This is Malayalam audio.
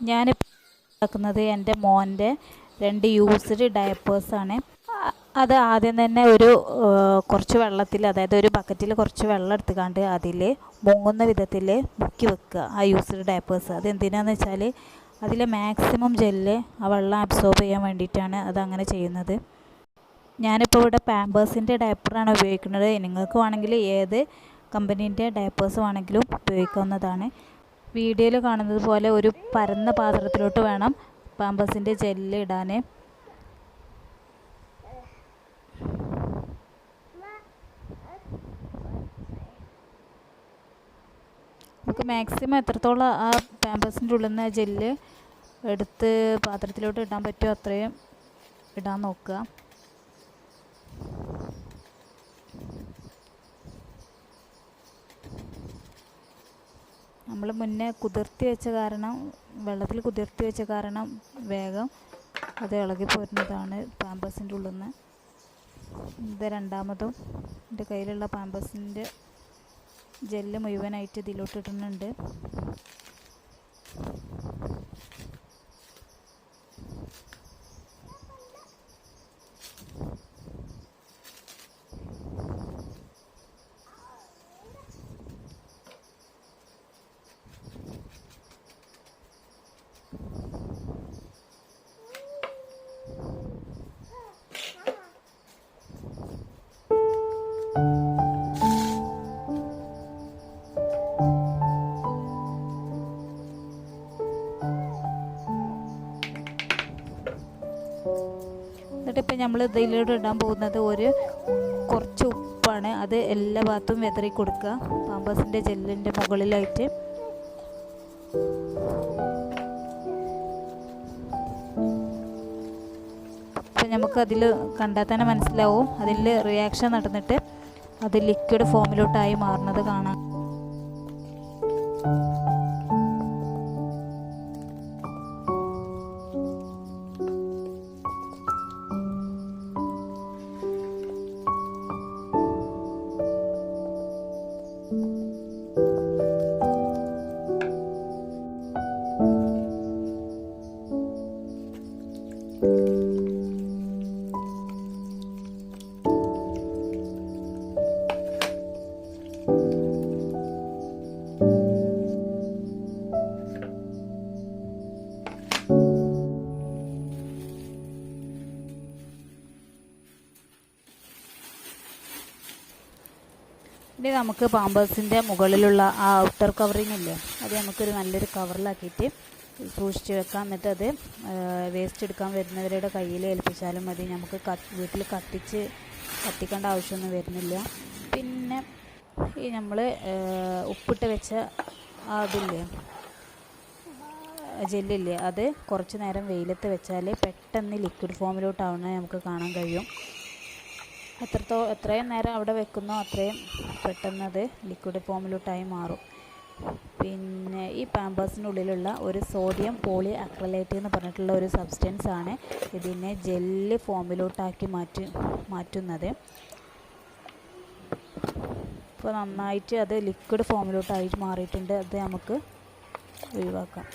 ഞാനിപ്പോൾ എന്റെ മോന്റെ രണ്ട് യൂസ്ഡ് ഡയപ്പേഴ്സാണ് അത് ആദ്യം തന്നെ ഒരു കുറച്ച് വെള്ളത്തിൽ അതായത് ഒരു ബക്കറ്റിൽ കുറച്ച് വെള്ളം എടുത്തുകൊണ്ട് അതിൽ മുങ്ങുന്ന വിധത്തിൽ മുക്കി വെക്കുക ആ യൂസ്ഡ് ഡയപ്പേഴ്സ് അത് എന്തിനാന്ന് വെച്ചാൽ അതിലെ മാക്സിമം ജെല്ല് ആ വെള്ളം അബ്സോർബ് ചെയ്യാൻ വേണ്ടിയിട്ടാണ് അതങ്ങനെ ചെയ്യുന്നത്. ഞാനിപ്പോൾ ഇവിടെ പാമ്പേഴ്സിന്റെ ഡയപ്പറാണ് ഉപയോഗിക്കുന്നത്. നിങ്ങൾക്ക് വേണമെങ്കിൽ ഏത് കമ്പനീന്റെ ഡയപ്പേഴ്സ് വേണമെങ്കിലും ഉപയോഗിക്കാവുന്നതാണ്. വീഡിയോയിൽ കാണുന്നത് പോലെ ഒരു പരന്ന പാത്രത്തിലോട്ട് വേണം പാമ്പസിന്റെ ജെല്ല് ഇടാൻ. നമുക്ക് മാക്സിമം എത്രത്തോളം ആ പാമ്പസിന്റെ ഉള്ളിൽ നിന്ന് ജെല്ല് എടുത്ത് പാത്രത്തിലോട്ട് ഇടാൻ പറ്റുമോ അത്രയും ഇടാൻ നോക്കുക. നമ്മൾ മുന്നേ കുതിർത്തി വെച്ച കാരണം വെള്ളത്തിൽ കുതിർത്തി വെച്ച കാരണം വേഗം അത് ഇളകി പോരുന്നതാണ് പാമ്പസിന്റെ ഉള്ളിൽ നിന്ന് ഇത് രണ്ടാമതും എന്റെ കയ്യിലുള്ള പാമ്പസിന്റെ ജെല്ല് മുഴുവനായിട്ട് ഇതിലോട്ട് ഇടുന്നുണ്ട്. എന്നിട്ട് ഇപ്പം നമ്മൾ ഇതിലൂടെ ഇടാൻ പോകുന്നത് ഒരു കുറച്ച് ഉപ്പാണ്. അത് എല്ലാ ഭാഗത്തും വെതറി കൊടുക്കുക. പാമ്പേഴ്സിന്റെ ജെല്ലിന്റെ മുകളിലായിട്ട്. അപ്പം നമുക്ക് അതിൽ കണ്ടാൽ തന്നെ മനസ്സിലാവും. അതിൽ റിയാക്ഷൻ നടന്നിട്ട് അത് ലിക്വിഡ് ഫോമിലോട്ടായി മാറുന്നത് കാണാം. ഇനി നമുക്ക് പാമ്പേഴ്സിന്റെ മുകളിലുള്ള ആ ഔട്ടർ കവറിങ് ഇല്ലേ? അത് നമുക്കൊരു നല്ലൊരു കവറിലാക്കിയിട്ട് സൂക്ഷിച്ച് വെക്കാം. എന്നിട്ട് അത് വേസ്റ്റ് എടുക്കാൻ വരുന്നവരുടെ കയ്യിൽ ഏൽപ്പിച്ചാലും മതി. നമുക്ക് വീട്ടിൽ കത്തിച്ച് കത്തിക്കേണ്ട ആവശ്യമൊന്നും വരുന്നില്ല. പിന്നെ ഈ നമ്മൾ ഉപ്പിട്ട് വെച്ച അതില്ലേ ജെല്ലില്ലേ? അത് കുറച്ച് നേരം വെയിലത്ത് വെച്ചാൽ പെട്ടെന്ന് ലിക്വിഡ് ഫോമിലോട്ടാവുന്നത് നമുക്ക് കാണാൻ കഴിയും. എത്രത്തോ എത്രയും നേരം അവിടെ വെക്കുന്നോ അത്രയും പെട്ടെന്ന് അത് ലിക്വിഡ് ഫോമിലോട്ടായി മാറും. പിന്നെ ഈ പാമ്പേഴ്സിനുള്ളിലുള്ള ഒരു സോഡിയം പോളി അക്രലേറ്റ് എന്ന് പറഞ്ഞിട്ടുള്ള ഒരു സബ്സ്റ്റൻസ് ആണ് ഇതിനെ ജെല്ല് ഫോമിലോട്ടാക്കി മാറ്റി മാറ്റുന്നത്. ഇപ്പോൾ നന്നായിട്ട് അത് ലിക്വിഡ് ഫോമിലോട്ടായി മാറിയിട്ടുണ്ട്. അത് നമുക്ക് ഒഴിവാക്കാം.